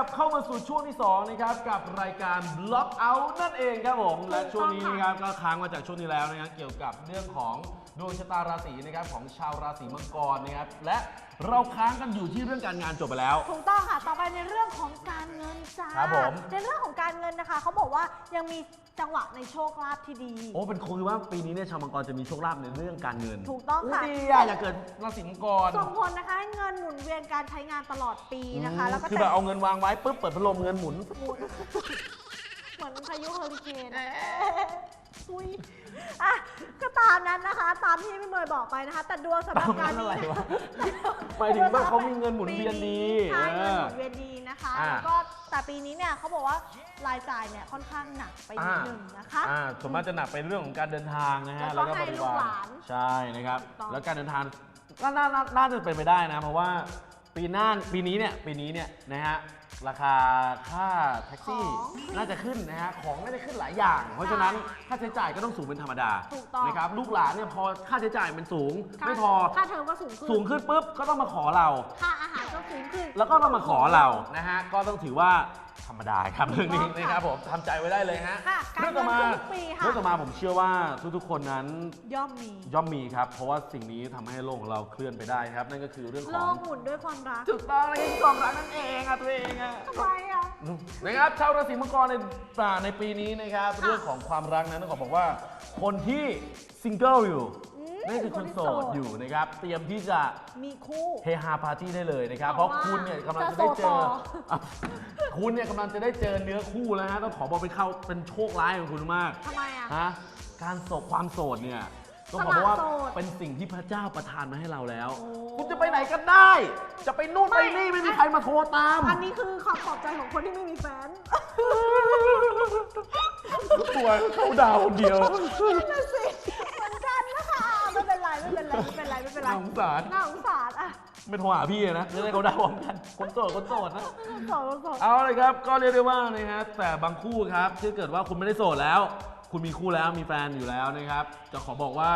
ลับเข้ามาสู่ช่วงที่ 2 นะครับ กับรายการ Block Out นั่นเองครับผม และช่วงนี้นะครับก็ค้างมาจากช่วงที่แล้วนะครับเกี่ยวกับเรื่องของดวงชะตาราศีนะครับของชาวราศีมังกรนะครับและ เราค้างกันอยู่ที่เรื่องการงานจบไปแล้ว ถูกต้องค่ะ ต่อไปในเรื่องของการเงินจ้า ครับผม ในเรื่องของการเงินนะคะ เขาบอกว่ายังมีจังหวะในโชคลาภที่ดี โอ้เป็นคือว่าปีนี้เนี่ยชาวมังกรจะมีโชคลาภในเรื่องการเงินถูกต้องค่ะยดีอะอยากเกิดราศีมังกรส่งผลนะคะให้เงินหมุนเวียนการใช้งานตลอดปีนะคะ แล้วก็คือแบบเอาเงินวางไว้ปุ๊บเปิดพัดลมเงินหมุน หมุนเหมือนพายุเฮอริเคนซุยอะก็ตามนั้นนะคะ ตามที่พี่เมย์บอกไปนะคะ แต่ดวงสำหรับการตามนั้นอะไรวะนี้ หมายถึงว่าเขามีเงินหมุนเวียนดีใช่เอเงินอหมุนเวียนดีนะคะอ่า แล้วก็แต่ปีนี้เนี่ยเขาบอกว่ารายจ่ายเนี่ยค่อนข้างหนักไปนิดนึงนะคะ อ่าส่วนมากจะหนักไปเรื่องของการเดินทางนะฮะแล้วก็ให้บริลูกหลานใช่นะครับ ถูกต้อง แล้วการเดินทางก็น่าน่าน่าจะเป็นไปได้นะ เพราะว่า ปีหน้าปีนี้เนี่ยปีนี้เนี่ยนะฮะราคาค่าแท็กซี่น่าจะขึ้นนะฮะของน่าจะขึ้นหลายอย่าง เพราะฉะนั้นค่าใช้จ่ายก็ต้องสูงเป็นธรรมดาถูกต้อง นะครับลูกหลานเนี่ยพอค่าใช้จ่ายมันสูงค่าไม่พอค่าเทอมก็สูงขึ้นสูงขึ้นปุ๊บก็ต้องมาขอเรา ค่าอาหารก็สูงขึ้น แล้วก็ต้องมาขอเรานะฮะก็ต้องถือว่าธ รรมดาครับเรื่องนี้ถูกต้องนะครับผมทำใจไว้ได้เลยฮะค่ะการเรื่องต่อมาเงินทุกปีค่ะ เรื่องต่อมาผมเชื่อว่าทุกๆคนนั้นย่อมมีย่อมมีครับ เพราะว่าสิ่งนี้ทำให้โลกของเราเคลื่อนไปได้ครับ นั่นก็คือเรื่องขโลองกหมุนด้วยความรักจุดต้องเลยความรักนั่นเองอะตัวเองอะทำไมอะ นะครับชาวราศีมังกรในป่าในปีนี้นะครับ ค่ะเรื่องของความรักนั้นต้องขอบอกว่า คนที่ซิงเกิลอยู่อืมนั่นคือคคนนที่โสโสดดอยู่นะครับ เตรียมที่จะมีคู่ เฮฮาปาร์ตี้ได้เลยนะครับ เพเพราะราะว่าคุณเนี่ยกำลังจะจะได้เจอโสดต่ออะ คุณเนี่ยกำลังจะได้เจอเนื้อคู่แล้วฮะต้องขอบอกเป็นเข้าเป็นโชคร้ายของคุณมากทำไมอะ ฮะการโสดความโสดเนี่ยต้องบอกว่าสละโสด เป็นสิ่งที่พระเจ้าประทานมาให้เราแล้วโอ้คุณจะไปไหนก็ได้ จะไปนู่นไปไม่นี่ไม่มีใครมาโทรตามอันนี้คือคำปลอบใจของคนที่ไม่มีแฟนตัวเขาดาวคนเดียว นั่นสิเหมือนกันนะคะไม่เป็นไรไม่เป็นไรไม่เป็นไรไม่เป็นไรน่าสงสาร น่าสงสารอะ ไม่โทรหาพี่อะนะจะได้เขาดาวพร้อมกันคนโสดคนโสดนะโสดโสดเอาเลยครับ ก็เรียกได้ว่านะฮะแต่บางคู่ครับถ้าเกิดว่าคุณไม่ได้โสดแล้ว คุณมีคู่แล้วมีแฟนอยู่แล้วนะครับ จะขอบอกว่า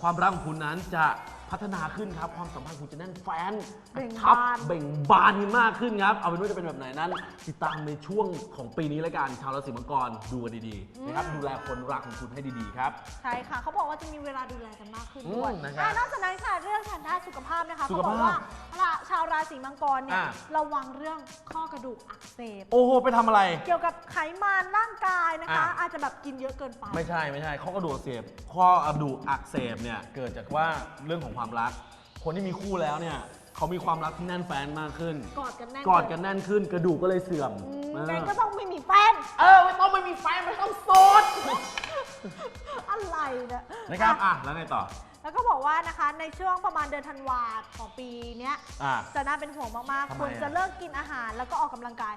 ความรักของคุณนั้นจะพัฒนาขึ้นครับ ความสัมพันธ์คุณจะแน่นแฟนเบ่งทับบาน เบ่งบานขึ้นมากขึ้นครับ เอาเป็นว่าจะเป็นแบบไหนนั้น ติดตามในช่วงของปีนี้แล้วกันชาวราศีมังกรดูกันดีๆนะครับดูแลคนรักของคุณให้ดีๆครับ ใช่ค่ะ เขาบอกว่าจะมีเวลาดูแลกันมาก ขึ้นด้วยอืมนะครับอะนอกจากนั้นค่ะเรื่องทางด้านสุขภาพนะคะสุเขาขบภาพอกว่าละชาวราศีมังกรเนี่ยอะ ระวังเรื่องข้อกระดูกอักเสบ โอ้โห ไปทำอะไร เกี่ยวกับไขมันร่างกายนะคะ อะ อาจจะแบบกินเยอะเกินไป ไม่ใช่ไม่ใช่ข้อกระดูกอักเสบข้อกระดูกอักเสบเนี่ยเกิดจากว่าเรื่องของความรัก คนที่มีคู่แล้วเนี่ยเขามีความรักที่แน่นแฟนมากขึ้น กอดกันแน่นกอดกันแน่นขึ้นกระดูกก็เลยเสื่อมอืมเอองั้นก็ต้องไม่มีแฟนเออไม่ต้องไม่มีแฟนไม่ต้องโสด อะไรเนี่ย นะครับอะอะ แล้วไงต่อ แล้วก็บอกว่านะคะในช่วงประมาณเดือนธันวาของปีเนี้ยอะจะน่าเป็นห่วงมากทำๆไมคุณอะจะเลิกกินอาหารแล้วก็ออกกำลังกาย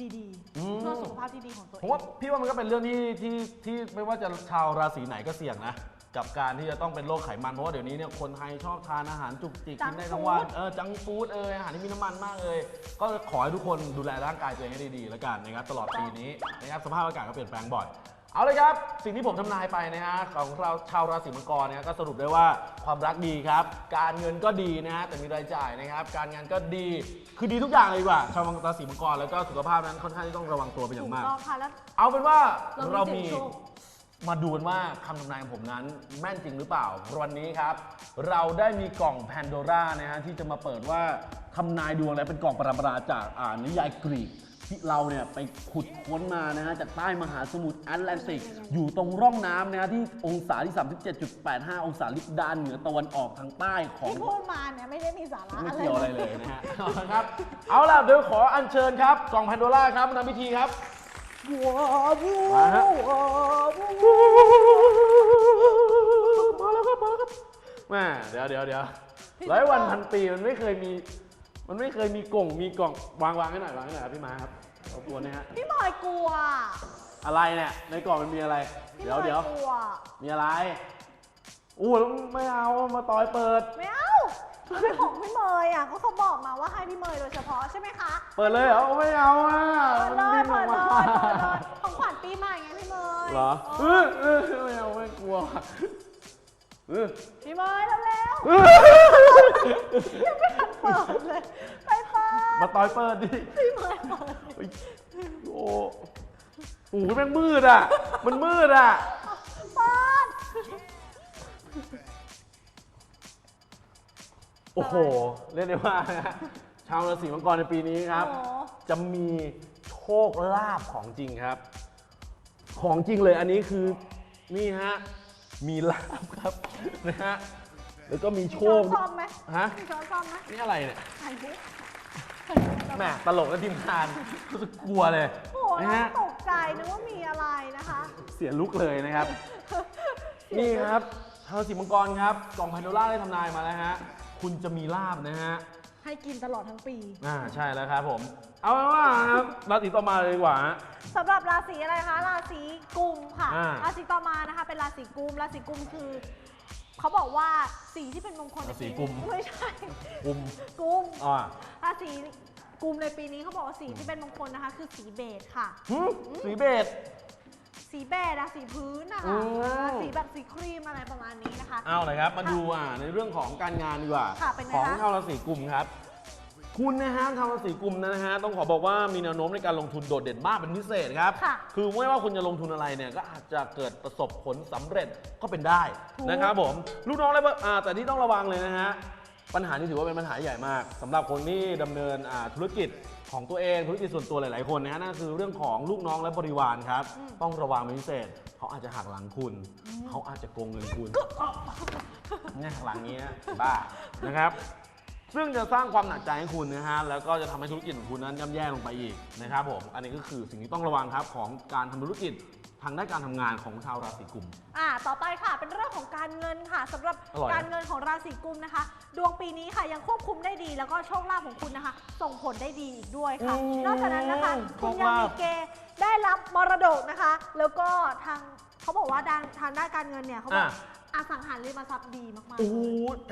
ดีอืมๆเพื่อสุขภาพที่ดีของตัวเอผมงว่าพี่ว่ามันก็เป็นเรื่องที่ที่ที่ไม่ว่าจะชาวราศีไหนก็เสี่ยงนะ กับการที่จะต้องเป็นโรคไขมัน เพราะว่าเดี๋ยวนี้เนี่ยคนไทยชอบทานอาหารจุกจิกจักิงนได้ทั้งวันฟู้ดเออจังฟู้ดเอออาหารที่มีน้ำมันมากเลยก็ขอให้ทุกคนดูแลร่างกายตัวเองให้ดีๆแล้วกันนะครับตลอดปีนี้นะครับสภาพอากาศก็เปลี่ยนแปลงบ่อย เอาเลยครับ สิ่งที่ผมทำนายไปนะฮะของเราชาวราศีมังกรเนี่ยก็สรุปได้ว่าความรักดีครับ การเงินก็ดีนะฮะแต่มีรายจ่ายนะครับ การงานก็ดีคือดีทุกอย่างเลยดีกว่าชาวราศีมังกรแล้วก็สุขภาพนั้นค่อนข้างที่ต้องระวังตัวเป็นอย่าถูงกมากต้องค่ะแล้ว เอาเป็นว่าเราเรามีมีเสี่ยงโชค มาดูกันว่าคำทำนายของผมนั้นแม่นจริงหรือเปล่า วันนี้ครับ เราได้มีกล่องแพนโดร่านะฮะที่จะมาเปิดว่าทำนายดวงและเป็นกล่องประปราจากอ่านิยายกรีก ที่เราเนี่ยไปขุดค้นมานะฮะจากใต้มหาสมุทรแอตแลนติก อยู่ตรงร่องน้ำนะฮะที่องศาที่ 37.85 องศาลิบดานเหนือตะวันออกทางใต้ของที่พูดมาเนี่ยไม่ได้มีสาระไม่อะไรเกี่ยวอะไรเลยนะฮะเอาละครับ เอาล่ะเดี๋ยวขออัญเชิญครับกล่องแพนโดร่าครับนำพิธีครับว้าววูมาฮะว้าววูมาแล้วครับมาแล้วครับแม่เดี๋ยวเดี๋ยวเดี๋ยวร้อยวันพันปีมันไม่เคยมี มันไม่เคยมีกล่องมีกล่องวางวางให้หน่อยวางให้หน่อยครับพี่ม้าครับเอาตัวนี้ฮะพี่บอยกลัวอะไรเนี่ยในกล่องมันมีอะไร พี่เดี๋ยวบอยเดี๋ยวกลัวมีอะไรอู้แล้วไม่เอามาต่อยเปิด ไม่เอามันเป็นของพี่เมย์อะก็เขาบอกมาว่าให้พี่เมย์โดยเฉพาะใช่ไหมคะเปิดเลยเหรอไม่เอาอะเปิดมันเลดิ้ยนอเปิอกดเลมายเปิดเลยของขวัญปีใหม่ไงพี่เมย์เหรอเอเอออเออไม่เอาไม่กลัวเออพี่เมย์เร็วเออๆ ยังไม่ทันเปิดเลยไปเปิดมาต่อยเปิดดิพี่เมย์เปิดเฮ้ยโอ้โหแม่งมืดอะ มันมืดอะ เปิดโอ้โห เรียกได้ว่านะฮะชาวราศีมังกรในปีนี้ครับ โอ้โห จะมีโชคลาภของจริงครับ ของจริงเลยอันนี้คือนี่ฮะมีลาบครับ นะฮะ แล้วก็มีโชช้อคนซ่อมไหมฮะมีช้อนซ่อมไหมนี่อะไรเนี่ยไข่มุกแหมตลกและทีมงานรู้สึกกลัวเลยโอ้โหนะเราฮะตกใจนึกว่ามีอะไรนะคะ เสียลุกเลยนะครับ นี่ครับชาวราศีมังกรครับกล่องพันโดล่าได้ทำนายมาแล้วฮะ คุณจะมีลาบนะฮะ ให้กินตลอดทั้งปีอ่าใช่แล้วครับผม เอาเป็นว่าครับราศีต่อมาเลยดีกว่าฮะ สำหรับราศีอะไรคะ ราศีกุมค่ะ อ่า ราศีต่อมานะคะ เป็นราศีกุม ราศีกุมคือ เขาบอกว่าสีที่เป็นมงคลในราศีปีกุม นี้ไม่ใช่กุมกุมอ่าราศีกุมในปีนี้เขาบอกว่าสีที่เป็นมงคลนะคะ คือสีเบจค่ะ หึสีเบจ สีเบจอะสีพื้นนะอืคะมอ่าสีแบบสีครีมอะไรประมาณนี้นะคะ เอาเลยครับ มาดูอ่าในเรื่องของการงานดีกว่า ค่ะเป็นไงของคะชาวราศีกุมครับ คุณนะฮะชาวราศีกุมนะฮะต้องขอบอกว่ามีแนวโน้มในการลงทุนโดดเด่นมากเป็นพิเศษครับค่ะคือไม่ว่าคุณจะลงทุนอะไรเนี่ยก็อาจจะเกิดประสบผลสำเร็จก็เป็นได้ถูก นะครับผมลูกน้องและอ่าแต่ที่ต้องระวังเลยนะฮะปัญหานี้ถือว่าเป็นปัญหาใหญ่มากสำหรับคนที่ดำเนินอ่าธุรกิจของตัวเองธุรกิจส่วนตัวหลาย ๆ คนนะฮะนั่นคือเรื่องของลูกน้องและบริวารครับต้องระวังเป็นพิเศษเขาอาจจะหักหลังคุณเขาอาจจะโกงเงินคุณ เนี่ยหลังเนี้ยบ้านะครับ ซึ่งจะสร้างความหนักใจให้คุณนะฮะแล้วก็จะทำให้ธุรกิจของคุณนั้นย่ำแย่ลงไปอีกนะครับผมอันนี้ก็คือสิ่งที่ต้องระวังครับของการทำธุรกิจทางด้านการทำงานของชาวราศีกุม อ่าต่อไปค่ะเป็นเรื่องของการเงินค่ะสำหรับอร่อยนะ การเงินของราศีกุมนะคะ ดวงปีนี้ค่ะยังควบคุมได้ดี แล้วก็โชคลาภของคุณนะคะ ส่งผลได้ดีอีกด้วยค่ะนอกจากนั้นนะคะ คุณยังมีเกณฑ์ได้รับมรดกนะคะ แล้วก็ทางเขาบอกว่าด้านทางด้านการเงินเนี่ยเขาบอกอะ อสังหาริมทรัพย์ดีมากๆโอ้โห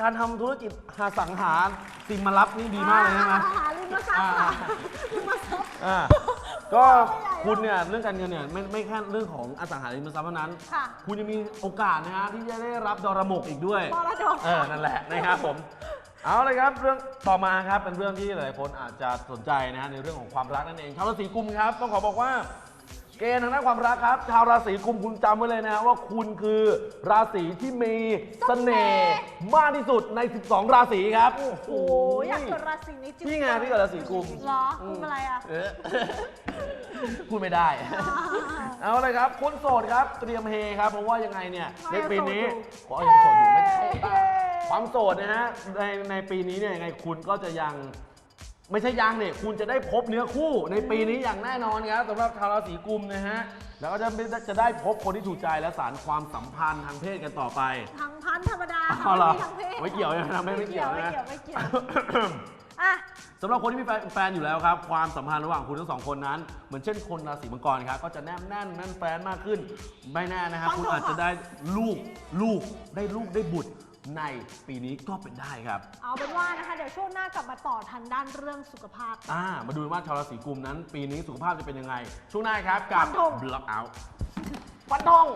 การทำธุรกิจหาสังหาริมรับนี่ดีมากเลยใช่ไหมอสังหาริมทรัพย์ค่ะอ่าริมทรัพย์ อ่าก็คุณเนี่ยเรื่องการเงินเนี่ยไม่ไม่แค่เรื่องของอสังหาริมทรัพย์เท่านั้น ค่ะคุณยังมีโอกาสนะฮะที่จะได้รับดอรมกอีกด้วยมรดก เออนั่นแหละนะครับผมเอาเลยครับเรื่องต่อมาครับเป็นเรื่องที่หลายคนอาจจะสนใจนะฮะในเรื่องของความรักนั่นเองชาวราศีกุมครับต้องขอบอกว่า เกณฑ์ทางด้านความรักครับ ชาวราศีกุมคุณจำไว้เลยนะฮะว่าคุณคือราศีที่มีเสน่ห์มากที่สุดใน 12 ราศีครับ โอ้โหอยากเกิดราศีนี้จริงพี่ไงพี่เกิดราศีกุม เหรอคุณเป็นอะไรอะ เออพูดไม่ได้ เอาเลยครับคนโสดครับ เตรียมเฮครับ เพราะว่ายังไงเนี่ยในปีนี้ขอยังโสดอยู่ไม่ใช่บ้าความโสดนะฮะในในปีนี้เนี่ยยังไงคุณก็จะยัง ไม่ใช่ยังเนี่ยคุณจะได้พบเนื้อคู่ในปีนี้อย่างแน่นอนครับสำหรับชาวราศีกุมนะฮะแล้วก็จะจะได้พบคนที่ถูกใจและสารความสัมพันธ์ทางเพศกันต่อไป ทางพันธรรมดาอ๋อเหรอทางเพศไม่เกี่ยวนะไม่ไม่เกี่ยวไม่นะเกี่ยวไม่เกี่ยวอะ สำหรับคนที่มีแฟนแฟนอยู่แล้วครับ ความสัมพันธ์ระหว่างคุณทั้งสองคนนั้น เหมือนเช่นคนราศีมังกรครับก็จะแนบแน่นแน่นแฟนมากขึ้น ไม่แน่นะครับฟันธงคุณอาจจะได้ลูกลูกได้ลูกได้บุตร ในปีนี้ก็เป็นได้ครับ เอาเป็นว่านะคะ เดี๋ยวช่วงหน้ากลับมาต่อทางด้านเรื่องสุขภาพ อ่า มาดูว่าชาวราศีกุมนั้น ปีนี้สุขภาพจะเป็นยังไง ช่วงหน้าครับกับ ฟันธงบล็อกเอาฟันธง